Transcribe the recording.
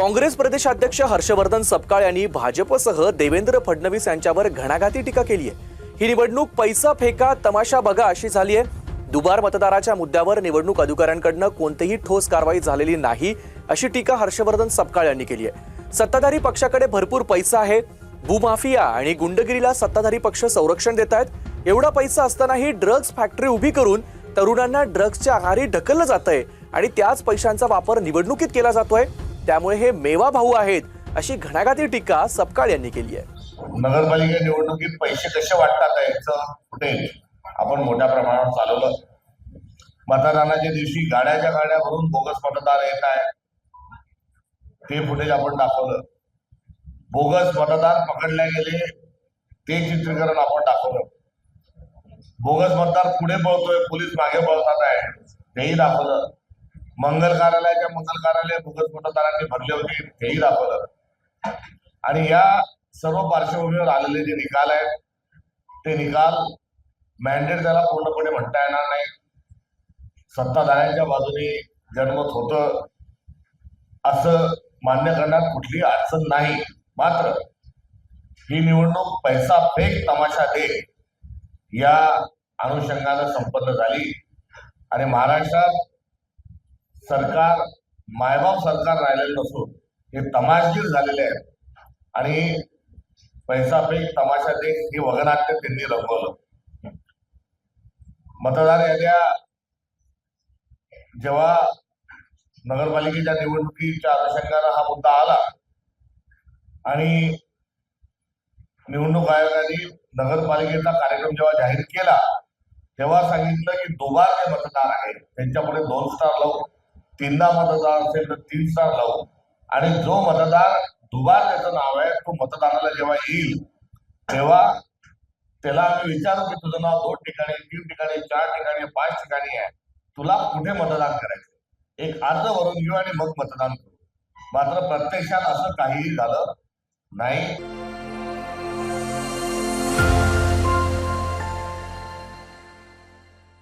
काँग्रेस प्रदेशाध्यक्ष हर्षवर्धन सपकाळ यांनी भाजपसह देवेंद्र फडणवीस यांच्यावर घणाघाती टीका केली आहे. ही निवडणूक पैसा फेका तमाशा बघा अशी झाली आहे. दुबार मतदाराच्या मुद्द्यावर निवडणूक अधिकाऱ्यांकडनं कोणतीही ठोस कारवाई झालेली नाही अशी टीका हर्षवर्धन सपकाळ यांनी केली आहे. सत्ताधारी पक्षाकडे भरपूर पैसा आहे. भूमाफिया आणि गुंडगिरीला सत्ताधारी पक्ष संरक्षण देत आहेत. एवढा पैसा असतानाही ड्रग्ज फॅक्टरी उभी करून तरुणांना ड्रग्जच्या आहारी ढकललं जात आहे आणि त्याच पैशांचा वापर निवडणुकीत केला जातोय. त्यामुळे हे मेवा भाऊ आहेत अशी घणाघाती टीका सपकाळ यांनी केली आहे. नगरपालिका निवडणुकीत पैसे कसे वाटतात याचं फुटेज आपण मोठ्या प्रमाणावर चालवलं. मतदानाच्या दिवशी गाड्याच्या गाड्या भरून बोगस मतदार येत आहे ते फुटेज आपण दाखवलं. बोगस मतदार पकडले गेले ते चित्रीकरण आपण दाखवलं. बोगस मतदार पुढे पळतोय पोलीस मागे पळतात आहे. तेही दाखवलं. मंगल कार्यालयाच्या मंगल कार्यालय बोगस भरले होते तेही दाखवलं आणि या सर्व पार्श्वभूमीवर आलेले जे निकाल आहेत ते निकाल मॅन्डेट त्याला पूर्णपणे म्हणता येणार नाही. सत्ताधाऱ्यांच्या बाजूने जनमत होतं असं मान्य करण्यात कुठलीही अडचण नाही. मात्र ही निवडणूक पैसा फेक तमाशा दे या अनुषंगानं संपन्न झाली. आणि महाराष्ट्रात सरकार मायबाप सरकार राहिलेलं नसून हे तमाशगीर झालेले आहेत. आणि पैसा फेक तमाशा दे हे वगनाट्य त्यांनी रंगवलं. मतदार याद्या जेव्हा नगरपालिकेच्या निवडणुकीच्या अनुषंगानं हा मुद्दा आला आणि निवडणूक आयोगाने नगरपालिकेचा कार्यक्रम जेव्हा जाहीर केला तेव्हा सांगितलं की दोबार जे मतदार आहेत. त्यांच्यापुढे दोन स्टार लावून तीनदा मतदार असेल तर तीन स्टार लावू आणि जो मतदार दुबार त्याचं नाव आहे तो मतदानाला जेव्हा येईल तेव्हा त्याला आम्ही विचारू की तुझं नाव दोन ठिकाणी तीन ठिकाणी चार ठिकाणी पाच ठिकाणी आहे. तुला कुठे मतदान करायचं एक अर्ज भरून घेऊ आणि मग मतदान करू. मात्र प्रत्यक्षात असं काहीही झालं नाही.